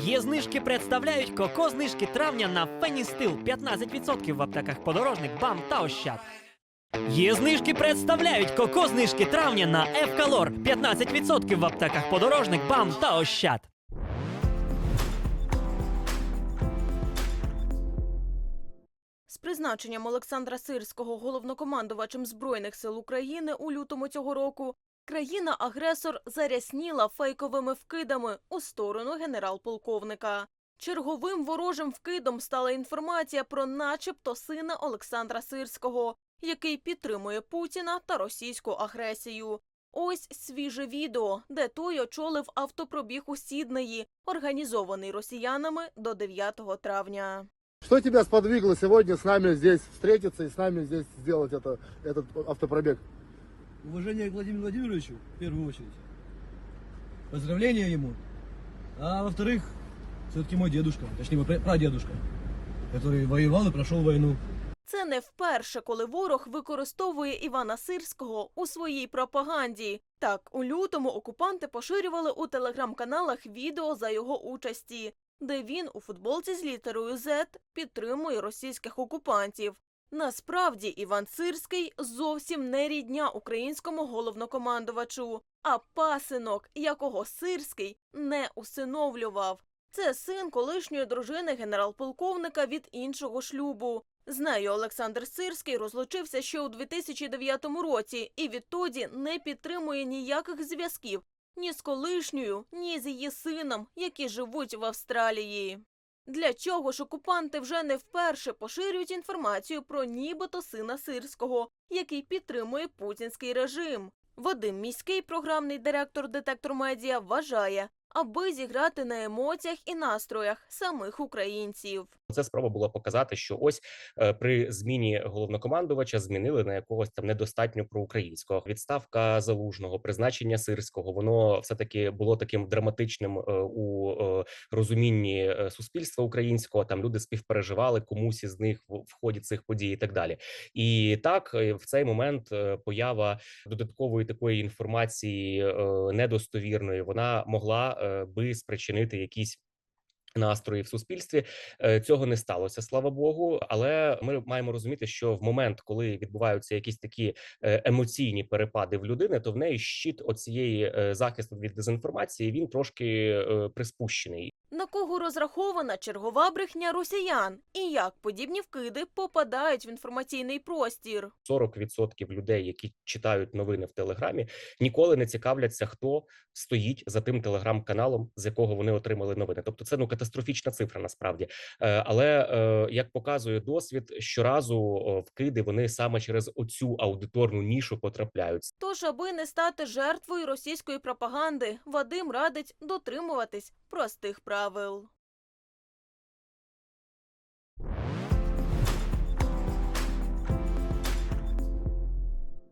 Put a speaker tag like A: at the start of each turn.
A: Є знижки представляють коко знижки травня на Феністил 15% в аптеках подорожник, БАМ та Ощад. Є знижки представляють коко знижки травня на Евкалор 15% в аптеках подорожник, БАМ та Ощад.
B: З призначенням Олександра Сирського головнокомандувачем Збройних сил України у лютому цього року країна-агресор зарясніла фейковими вкидами у сторону генерал-полковника. Черговим ворожим вкидом стала інформація про начебто сина Олександра Сирського, який підтримує Путіна та російську агресію. Ось свіже відео, де той очолив автопробіг у Сіднеї, організований росіянами до 9 травня.
C: Что тебя сподвигло сегодня с нами здесь встретиться и с нами здесь сделать это, этот автопробег?
D: Уважение к Владимиру Владимировичу, в первую очередь. Поздравления ему. А во-вторых, все-таки мой дедушка, точнее мой пра- прадедушка, который воевал и прошел войну.
B: Це не вперше, коли ворог використовує Івана Сирського у своїй пропаганді. Так, у лютому окупанти поширювали у телеграм-каналах відео за його участі, де він у футболці з літерою Z підтримує російських окупантів. Насправді Іван Сирський зовсім не рідня українському головнокомандувачу, а пасинок, якого Сирський не усиновлював. Це син колишньої дружини генерал-полковника від іншого шлюбу. З нею Олександр Сирський розлучився ще у 2009 році і відтоді не підтримує ніяких зв'язків ні з колишньою, ні з її сином, які живуть в Австралії. Для чого ж окупанти вже не вперше поширюють інформацію про нібито сина Сирського, який підтримує путінський режим? Вадим Міський, програмний директор Детектор Медіа, вважає, аби зіграти на емоціях і настроях самих українців.
E: Це спроба була показати, що ось е, при зміні головнокомандувача змінили на якогось там недостатньо проукраїнського. Відставка залужного, призначення сирського, воно все таки було таким драматичним е, у е, розумінні суспільства українського. Там люди співпереживали комусь із них в, ході цих подій, і так далі. І так в цей момент поява додаткової такої інформації недостовірної, вона могла би спричинити якісь. Настрої в суспільстві Е, цього не сталося, слава Богу. Але ми маємо розуміти, що в момент, коли відбуваються якісь такі е, емоційні перепади в людини, то в неї щит оцієї е, захисту від дезінформації він трошки приспущений.
B: На кого розрахована чергова брехня росіян? І як подібні вкиди попадають в інформаційний простір?
E: 40% людей, які читають новини в Телеграмі, ніколи не цікавляться, хто стоїть за тим телеграм-каналом, з якого вони отримали новини. Тобто, це ну катастрофічна цифра насправді. Е, Але е, як показує досвід, щоразу вкиди вони саме через оцю аудиторну нішу потрапляють.
B: Тож, аби не стати жертвою російської пропаганди, Вадим радить дотримуватись простих правил.